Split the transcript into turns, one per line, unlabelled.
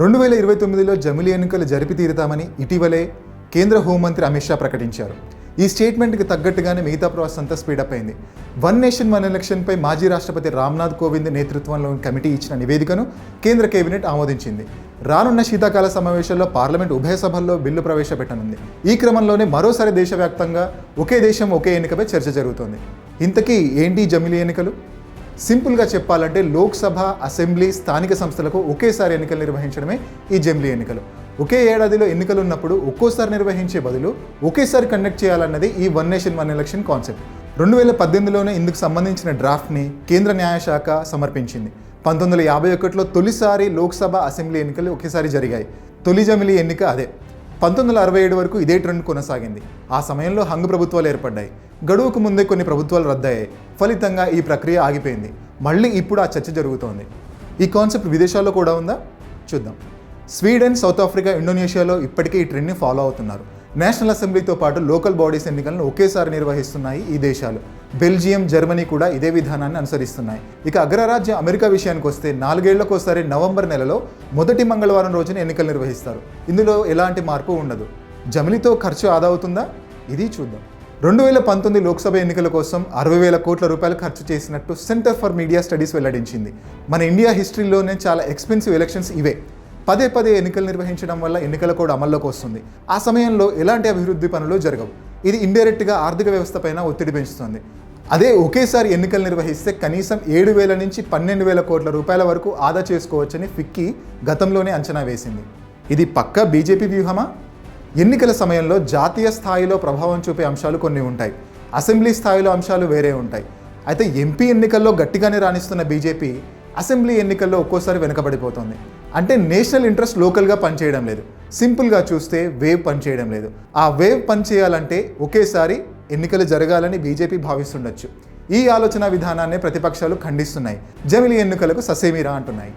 రెండు వేల ఇరవై తొమ్మిదిలో జమిలి ఎన్నికలు జరిపి తీరుతామని ఇటీవలే కేంద్ర హోంమంత్రి అమిత్ షా ప్రకటించారు. ఈ స్టేట్మెంట్కి తగ్గట్టుగానే మిగతా ప్రాసెస్ అంతా స్పీడప్ అయింది. వన్ నేషన్ వన్ ఎలక్షన్పై మాజీ రాష్ట్రపతి రామ్నాథ్ కోవింద్ నేతృత్వంలోని కమిటీ ఇచ్చిన నివేదికను కేంద్ర కేబినెట్ ఆమోదించింది. రానున్న శీతాకాల సమావేశాల్లో పార్లమెంట్ ఉభయ సభల్లో బిల్లు ప్రవేశపెట్టనుంది. ఈ క్రమంలోనే మరోసారి దేశవ్యాప్తంగా ఒకే దేశం ఒకే ఎన్నికపై చర్చ జరుగుతోంది. ఇంతకీ ఏంటి జమిలీ ఎన్నికలు? సింపుల్గా చెప్పాలంటే లోక్సభ అసెంబ్లీ స్థానిక సంస్థలకు ఒకేసారి ఎన్నికలు నిర్వహించడమే ఈ జమిలీ ఎన్నికలు. ఒకే ఏడాదిలో ఎన్నికలు ఉన్నప్పుడు ఒక్కోసారి నిర్వహించే బదులు ఒకేసారి కండక్ట్ చేయాలన్నది ఈ one nation one election concept. రెండు వేల పద్దెనిమిదిలోనే ఇందుకు సంబంధించిన డ్రాఫ్ట్ని కేంద్ర న్యాయశాఖ సమర్పించింది. పంతొమ్మిది వందల యాభై ఒకటిలో తొలిసారి లోక్సభ అసెంబ్లీ ఎన్నికలు ఒకేసారి జరిగాయి. తొలి జమిలీ ఎన్నిక అదే. పంతొమ్మిది వందల అరవై ఏడు వరకు ఇదే ట్రెండ్ కొనసాగింది. ఆ సమయంలో హంగు ప్రభుత్వాలు ఏర్పడ్డాయి. గడువుకు ముందే కొన్ని ప్రభుత్వాలు రద్దయ్యాయి. ఫలితంగా ఈ ప్రక్రియ ఆగిపోయింది. మళ్ళీ ఇప్పుడు ఆ చర్చ జరుగుతోంది. ఈ కాన్సెప్ట్ విదేశాల్లో కూడా ఉందా? చూద్దాం. స్వీడన్ సౌత్ ఆఫ్రికా ఇండోనేషియాలో ఇప్పటికే ఈ ట్రెండ్ని ఫాలో అవుతున్నారు. నేషనల్ అసెంబ్లీతో పాటు లోకల్ బాడీస్ ఎన్నికలను ఒకేసారి నిర్వహిస్తున్నాయి ఈ దేశాలు. బెల్జియం జర్మనీ కూడా ఇదే విధానాన్ని అనుసరిస్తున్నాయి. ఇక అగ్రరాజ్యం అమెరికా విషయానికి వస్తే నాలుగేళ్ళకోసారి నవంబర్ నెలలో మొదటి మంగళవారం రోజున ఎన్నికలు నిర్వహిస్తారు. ఇందులో ఎలాంటి మార్పు ఉండదు. జమిలితో ఖర్చు ఆదా అవుతుందా? ఇది చూద్దాం. రెండు వేల పంతొమ్మిది లోక్సభ ఎన్నికల కోసం అరవై వేల కోట్ల రూపాయలు ఖర్చు చేసినట్టు సెంటర్ ఫర్ మీడియా స్టడీస్ వెల్లడించింది. మన ఇండియా హిస్టరీలోనే చాలా ఎక్స్పెన్సివ్ ఎలక్షన్స్ ఇవే. పదే పదే ఎన్నికలు నిర్వహించడం వల్ల ఎన్నికల కోడ్ అమల్లోకి వస్తుంది. ఆ సమయంలో ఎలాంటి అభివృద్ధి పనులు జరగవు. ఇది ఇండైరెక్ట్గా ఆర్థిక వ్యవస్థ పైన ఒత్తిడి పెంచుతుంది. అదే ఒకేసారి ఎన్నికలు నిర్వహిస్తే కనీసం ఏడు వేల నుంచి పన్నెండు వేల కోట్ల రూపాయల వరకు ఆదా చేసుకోవచ్చని ఫిక్కీ గతంలోనే అంచనా వేసింది. ఇది పక్క బీజేపీ వ్యూహమా? ఎన్నికల సమయంలో జాతీయ స్థాయిలో ప్రభావం చూపే అంశాలు కొన్ని ఉంటాయి. అసెంబ్లీ స్థాయిలో అంశాలు వేరే ఉంటాయి. అయితే ఎంపీ ఎన్నికల్లో గట్టిగానే రాణిస్తున్న బీజేపీ అసెంబ్లీ ఎన్నికల్లో ఒక్కోసారి వెనుకబడిపోతుంది. అంటే నేషనల్ ఇంట్రెస్ట్ లోకల్గా పనిచేయడం లేదు. సింపుల్గా చూస్తే వేవ్ పనిచేయడం లేదు. ఆ వేవ్ పనిచేయాలంటే ఒకేసారి ఎన్నికలు జరగాలని బీజేపీ భావిస్తుండొచ్చు. ఈ ఆలోచన విధానాన్ని ప్రతిపక్షాలు ఖండిస్తున్నాయి. జమిలి ఎన్నికలకు ససేమిరా అంటున్నాయి.